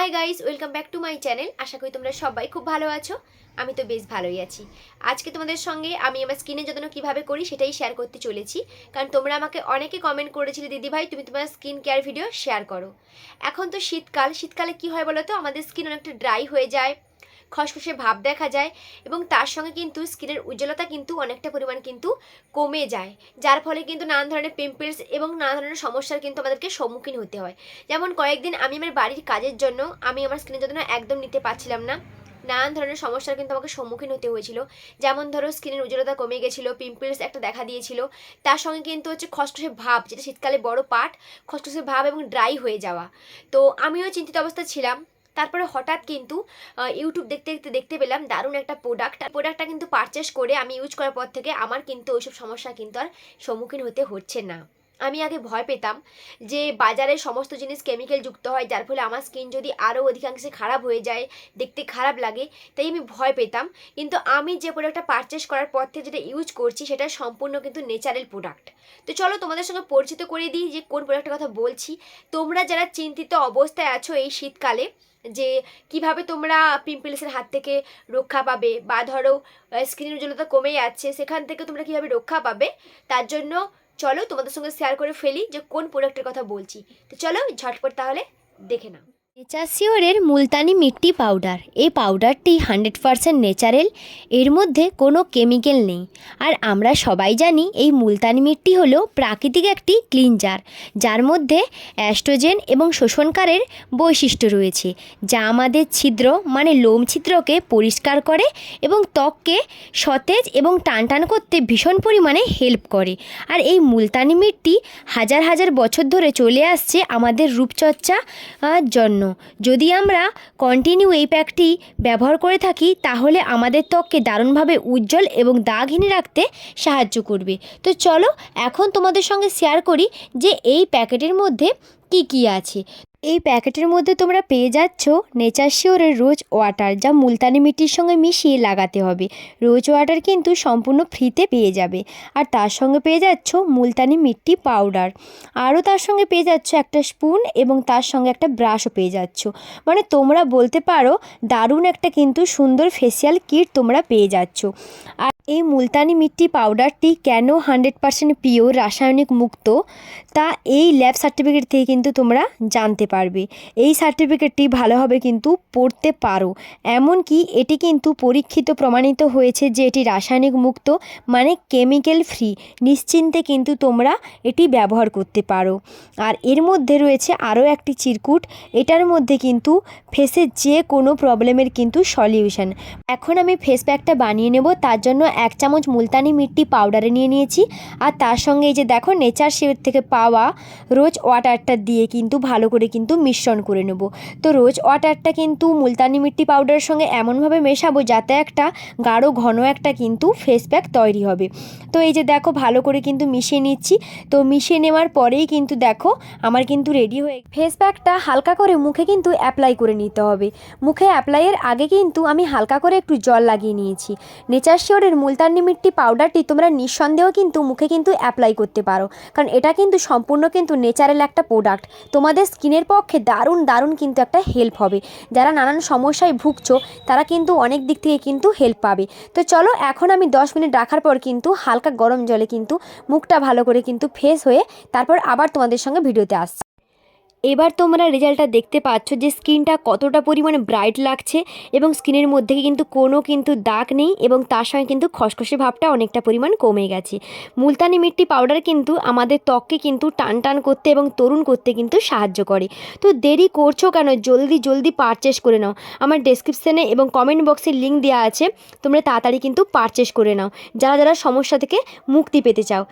Hi guys welcome back to my channel আশা করি তোমরা সবাই খুব ভালো আছো। আমি তো বেশ ভালোই আছি। আজকে তোমাদের সঙ্গে আমি আমার স্কিনের যত্ন কীভাবে করি সেটাই শেয়ার করতে চলেছি। কারণ তোমরা আমাকে অনেকে কমেন্ট করেছিলে, দিদি ভাই, তুমি তোমার স্কিন কেয়ার ভিডিও শেয়ার করো। এখন তো শীতকাল, শীতকালে কি হয় বলো তো? আমাদের স্কিন অনেকটা ড্রাই হয়ে যায়। খসখসে ভাব দেখা যায় এবং তার সঙ্গে কিন্তু স্কিনের উজ্জ্বলতা কিন্তু অনেকটা পরিমাণ কিন্তু কমে যায়। যার ফলে কিন্তু নানান ধরনের পিম্পলস এবং নানা ধরনের সমস্যার কিন্তু আমাদেরকে সম্মুখীন হতে হয়। যেমন কয়েকদিন আমি আমার বাড়ির কাজের জন্য আমি আমার স্কিনের যত্ন একদম নিতে পারছিলাম না। নানান ধরনের সমস্যার কিন্তু আমাকে সম্মুখীন হতে হয়েছিল। যেমন ধরো স্কিনের উজ্জ্বলতা কমে গেছিল পিম্পলস একটা দেখা দিয়েছিল। তার সঙ্গে কিন্তু হচ্ছে খসখসে ভাব, যেটা শীতকালে বড় পাট, খসখসে ভাব এবং ড্রাই হয়ে যাওয়া। তো আমিও চিন্তিত অবস্থা ছিলাম। তারপরে হঠাৎ কিন্তু ইউটিউব দেখতে দেখতে দেখতে পেলাম দারুণ একটা প্রোডাক্ট প্রোডাক্টটা কিন্তু পারচেস করে আমি ইউজ করার পর থেকে আমার কিন্তু ওইসব সমস্যা কিন্তু আর সম্মুখীন হতে হচ্ছে না। আমি আগে ভয় পেতাম যে বাজারে সমস্ত জিনিস কেমিক্যাল যুক্ত হয়, যার ফলে আমার স্কিন যদি আরও অধিকাংশে খারাপ হয়ে যায়, দেখতে খারাপ লাগে, তাই আমি ভয় পেতাম। কিন্তু আমি যে প্রোডাক্টটা পারচেস করার পর থেকে যেটা ইউজ করছি, সেটা সম্পূর্ণ কিন্তু ন্যাচারাল প্রোডাক্ট তো চলো তোমাদের সঙ্গে পরিচিত করে দিই যে কোন প্রোডাক্টের কথা বলছি। তোমরা যারা চিন্তিত অবস্থায় আছো এই শীতকালে যে কীভাবে তোমরা পিম্পলসের হাত থেকে রক্ষা পাবে বা ধরো স্কিনের উজ্জ্বলতা কমে যাচ্ছে, সেখান থেকে তোমরা কীভাবে রক্ষা পাবে, তার জন্য চলো তোমাদের সঙ্গে শেয়ার করে ফেলি যে কোন প্রোডাক্টের কথা বলছি। তো চলো ঝটপট তাহলে দেখে নাও। নেচাসিওরের মুলতানি মিট্টি পাউডার। এই পাউডারটি হান্ড্রেড পারসেন্ট ন্যাচারাল, এর মধ্যে কোনো কেমিক্যাল নেই। আর আমরা সবাই জানি এই মুলতানি মিট্টি হলো প্রাকৃতিক একটি ক্লিনজার, যার মধ্যে অ্যাস্ট্রোজেন এবং শোষণকারের বৈশিষ্ট্য রয়েছে, যা আমাদের ছিদ্র মানে লোম ছিদ্রকে পরিষ্কার করে এবং ত্বককে সতেজ এবং টানটান করতে ভীষণ পরিমাণে হেল্প করে। আর এই মুলতানি মিট্টি হাজার হাজার বছর ধরে চলে আসছে আমাদের রূপচর্চা জন্য। যদি আমরা কন্টিনিউ এই প্যাকটি ব্যবহার করে থাকি, তাহলে আমাদের ত্বককে দারুণভাবে উজ্জ্বল এবং দাগহীন রাখতে সাহায্য করবে। তো চলো, এখন তোমাদের সঙ্গে শেয়ার করি যে এই প্যাকেটের মধ্যে কী কী আছে। এই প্যাকেটের মধ্যে তোমরা পেয়ে যাচ্ছ নেচার শিওরের রোজ ওয়াটার, যা মুলতানি মিট্টির সঙ্গে মিশিয়ে লাগাতে হবে। রোজ ওয়াটার কিন্তু সম্পূর্ণ ফ্রিতে পেয়ে যাবে। আর তার সঙ্গে পেয়ে যাচ্ছ মুলতানি মিট্টি পাউডার। আরও তার সঙ্গে পেয়ে যাচ্ছ একটা স্পুন এবং তার সঙ্গে একটা ব্রাশও পেয়ে যাচ্ছ। মানে তোমরা বলতে পারো, দারুণ একটা কিন্তু সুন্দর ফেসিয়াল কিট তোমরা পেয়ে যাচ্ছ। আর এই মুলতানি মিট্টি পাউডারটি কেন হান্ড্রেড পার্সেন্ট পিওর, রাসায়নিক মুক্ত? তা এই ল্যাব সার্টিফিকেট থেকে কিন্তু তোমরা জানতে পারবে। এই সার্টিফিকেটটি ভালোভাবে কিন্তু পড়তে পারো। এমনকি এটি কিন্তু পরীক্ষিত প্রমাণিত হয়েছে যে এটি রাসায়নিক মুক্ত মানে কেমিক্যাল ফ্রি। নিশ্চিন্তে কিন্তু তোমরা এটি ব্যবহার করতে পারো। আর এর মধ্যে রয়েছে আরও একটি চিরকুট। এটার মধ্যে কিন্তু ফেসের যে কোনো প্রবলেমের কিন্তু সলিউশন। এখন আমি ফেস প্যাকটা বানিয়ে নেব, তার জন্য এক চামচ মুলতানি মিট্টি পাউডারে নিয়ে নিয়েছি। আর তার সঙ্গে এই যে দেখো নেচার শিবের থেকে পাওয়া রোজ ওয়াটারটা দিয়ে কিন্তু ভালো করে কিন্তু মিশ্রণ করে নেব। তো রোজ ওয়াটারটা কিন্তু মুলতানি মিট্টি পাউডারের সঙ্গে এমনভাবে মেশাবো যাতে একটা গাঢ়, ঘন একটা কিন্তু ফেস প্যাক তৈরি হবে। তো এই যে দেখো ভালো করে কিন্তু মিশিয়ে নিচ্ছি। তো মিশিয়ে নেওয়ার পরেই কিন্তু দেখো আমার কিন্তু রেডি হয়ে ফেস প্যাকটা হালকা করে মুখে কিন্তু অ্যাপ্লাই করে নিতে হবে। মুখে অ্যাপ্লাইয়ের আগে কিন্তু আমি হালকা করে একটু জল লাগিয়ে নিয়েছি। নেচার শিওরের মুলতানি মিট্টি পাউডারটি তোমরা নিঃসন্দেহ কিন্তু মুখে কিন্তু অ্যাপ্লাই করতে পারো। কারণ এটা কিন্তু সম্পূর্ণ কিন্তু নেচারাল একটা প্রোডাক্ট তোমাদের স্কিনের পক্ষে দারুণ দারুণ কিন্তু একটা হেল্প হবে। যারা নানান সমস্যায় ভুগছো, তারা কিন্তু অনেক দিক থেকে কিন্তু হেল্প পাবে। তো চলো, এখন আমি দশ মিনিট রাখার পর কিন্তু হালকা গরম জলে কিন্তু মুখটা ভালো করে কিন্তু ফ্রেশ হয়ে তারপর আবার তোমাদের সঙ্গে ভিডিওতে আসছি। এবার তোমরা রেজাল্টটা দেখতে পাচ্ছ যে স্কিনটা কতটা পরিমাণে ব্রাইট লাগছে এবং স্কিনের মধ্যে কিন্তু কোনো কিন্তু দাগ নেই এবং তার সঙ্গে কিন্তু খসখসে ভাবটা অনেকটা পরিমাণ কমে গেছে। মুলতানি মিট্টি পাউডার কিন্তু আমাদের ত্বককে কিন্তু টান টান করতে এবং তরুণ করতে কিন্তু সাহায্য করে। তো দেরি করছ কেন? জলদি জলদি পারচেস করে নাও। আমার ডেসক্রিপশানে এবং কমেন্ট বক্সে লিঙ্ক দেওয়া আছে। তোমরা তাড়াতাড়ি কিন্তু পারচেস করে নাও। যারা যারা সমস্যা থেকে মুক্তি পেতে চাও।